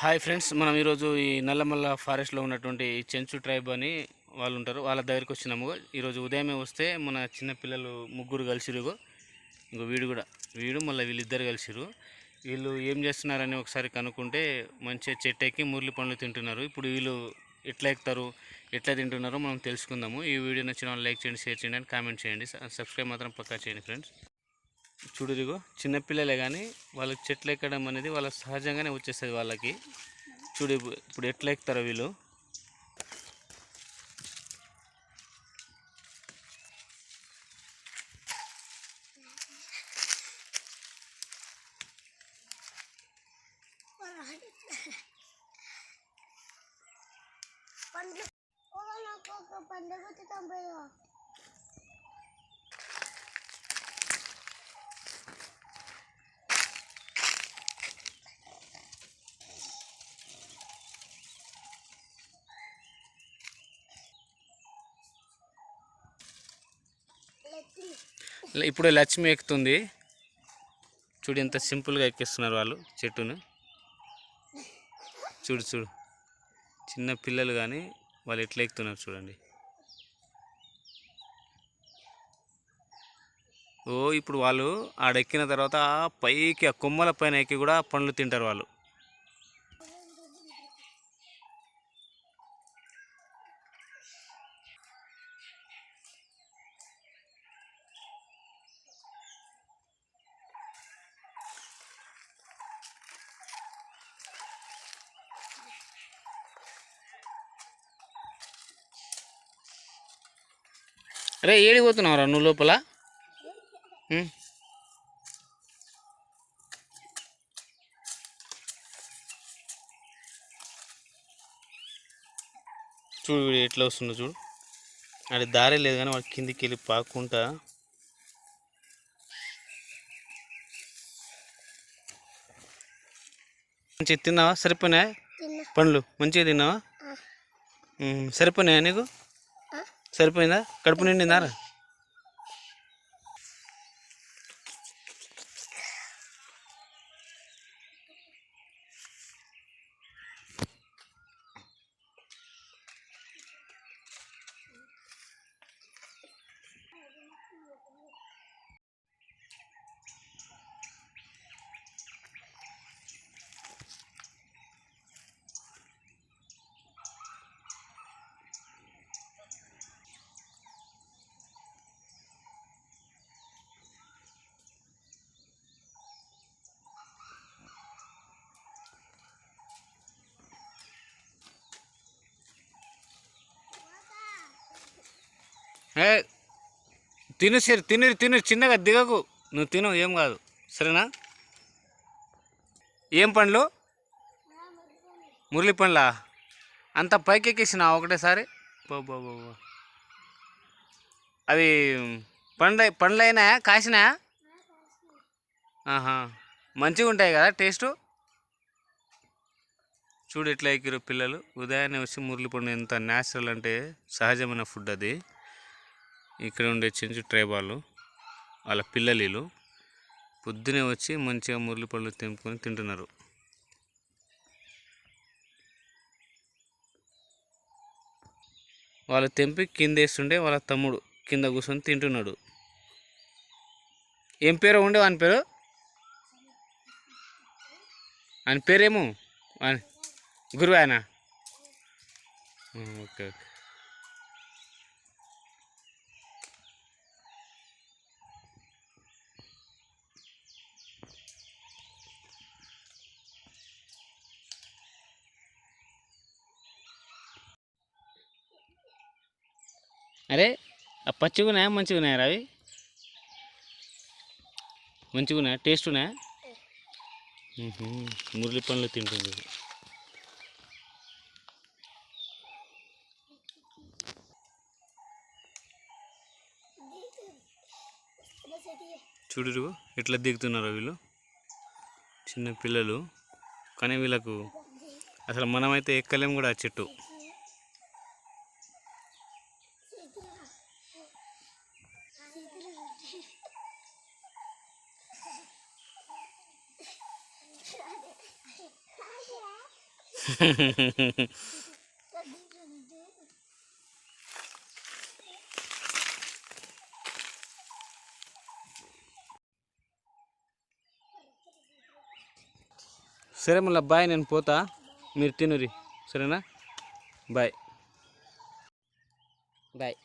Hi friends మనం ఈరోజు ఈ నల్లమల్ల ఫారెస్ట్లో ఉన్నటువంటి చెంచు ట్రైబ్ అని వాళ్ళు ఉంటారు. వాళ్ళ దగ్గరికి వచ్చినాము. ఈరోజు ఉదయమే వస్తే మన చిన్నపిల్లలు ముగ్గురు కలిసిరు ఇంకో వీడు కూడా. వీడు మళ్ళీ వీళ్ళిద్దరు కలిసిరు వీళ్ళు ఏం చేస్తున్నారని ఒకసారి కనుక్కుంటే మంచిగా చెట్టు ఎక్కి మురళి పండ్లు తింటున్నారు. ఇప్పుడు వీళ్ళు ఎట్లా ఎక్కుతారు ఎట్లా తింటున్నారో మనం తెలుసుకుందాము. ఈ వీడియో నచ్చిన వాళ్ళు లైక్ చేయండి షేర్ చేయండి అండ్ కామెంట్ చేయండి. సబ్స్క్రైబ్ మాత్రం పక్కా చేయండి ఫ్రెండ్స్. చూడురిగో చిన్నపిల్లలే కానీ వాళ్ళకి చెట్లు ఎక్కడం అనేది వాళ్ళ సహజంగానే వచ్చేస్తుంది వాళ్ళకి. చూడు ఇప్పుడు ఎట్లా ఎక్కుతారో వీళ్ళు. పండ్లు. పండుగ ఇప్పుడు లక్ష్మి ఎక్కుతుంది. చూడు ఎంత సింపుల్గా ఎక్కిస్తున్నారు వాళ్ళు చెట్టును. చూడు చూడు. చిన్న పిల్లలు కానీ వాళ్ళు ఎట్లా ఎక్కుతున్నారు చూడండి. ఓ ఇప్పుడు వాళ్ళు ఆడెక్కిన తర్వాత పైకి ఆ కొమ్మల పైన ఎక్కి కూడా పండ్లు తింటారు వాళ్ళు. రే ఏడికి పోతున్నావురా నువ్వు లోపల? చూడు వీడు ఎట్లా వస్తుందో చూడు. అది దారి లేదు కానీ వాడు కిందికి వెళ్ళి పాక్కుంటా. మంచిగా తిన్నావా? సరిపోయినాయా? పండ్లు మంచిగా తిన్నావా? సరిపోయినాయా నీకు? సరిపోయిందా? కడుపు నిండిందా? ఏ తిను సరే తిను తిను చిన్నగా దిగకు. నువ్వు తిను ఏం కాదు. సరేనా? ఏం పండ్లు? మురళి పండ్లా అంత పైకి ఎక్కేసిన ఒకటేసారి బాబా అవి పండ్ల పండ్లైనా కాసినా? ఆహా. మంచిగా ఉంటాయి కదా టేస్ట్? చూడు ఎట్లా ఎక్కిరు పిల్లలు. ఉదయాన్నే వచ్చి మురళి పండు ఎంత న్యాచురల్ అంటే సహజమైన ఫుడ్ అది. ఇక్కడ ఉండే చెంచు ట్రైబ్ వాళ్ళు వాళ్ళ పిల్లలు పొద్దునే వచ్చి మంచిగా మురళి పళ్ళు తెంపుకొని తింటున్నారు. వాళ్ళు తెంపి కింద వేస్తుండే వాళ్ళ తమ్ముడు కింద కూర్చొని తింటున్నాడు. ఏం పేరు ఉండే వాని పేరు? ఆయన పేరేమో? గురువు ఆయన. Okay okay. అరే ఆ పచ్చిగా ఉన్నాయా మంచిగా ఉన్నాయా అవి మంచిగా టేస్ట్ ఉన్నాయా మురళి పండ్లు తింటుంది. చూడు ఎట్లా దిగుతున్నారో వీళ్ళు. చిన్న పిల్లలు. కానీ వీళ్ళకు అసలు మనమైతే ఎక్కలేం కూడా ఆ చెట్టు. సరే మళ్ళీ బాయ్ నేను పోతా. మీరు తినురి సరేనా? బాయ్. బాయ్.